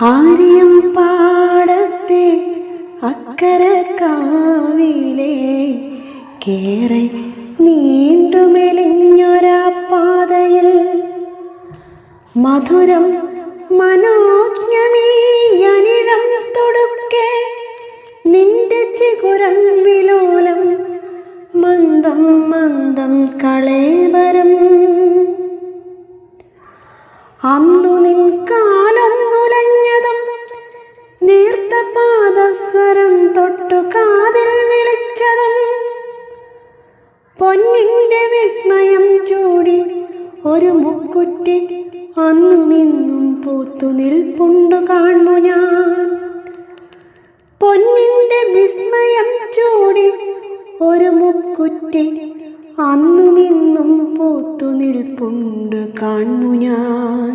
ആര്യം പാടത്തെ അക്കര കാവിലെ കേറെ നീണ്ടുമെലിഞ്ഞൊരാ പാതയിൽ. മധുരം മനോജ്ഞമീയനിഴം തൊടുക്കെ നിന്റെ ചികുരം വിലോലം മന്ദം മന്ദം കളേവരം. അന്നു നിൻ കാലൊന്നുലഞ്ഞതും പാദസരം തൊട്ടു കാതിൽ വിളിച്ചതും പൊന്നിന്റെ വിസ്മയം ചൂടി ഒരു മുക്കുറ്റി അന്നും ഇന്നും പൂത്തു നിൽപ്പുണ്ടു കാണു ഞാൻ. പൊന്നിന്റെ വിസ്മയം ചൂടി ഒരു മുക്കുറ്റി അന്നും ഇന്നും പൂത്തു നിൽപ്പുണ്ട് കാണു ഞാൻ.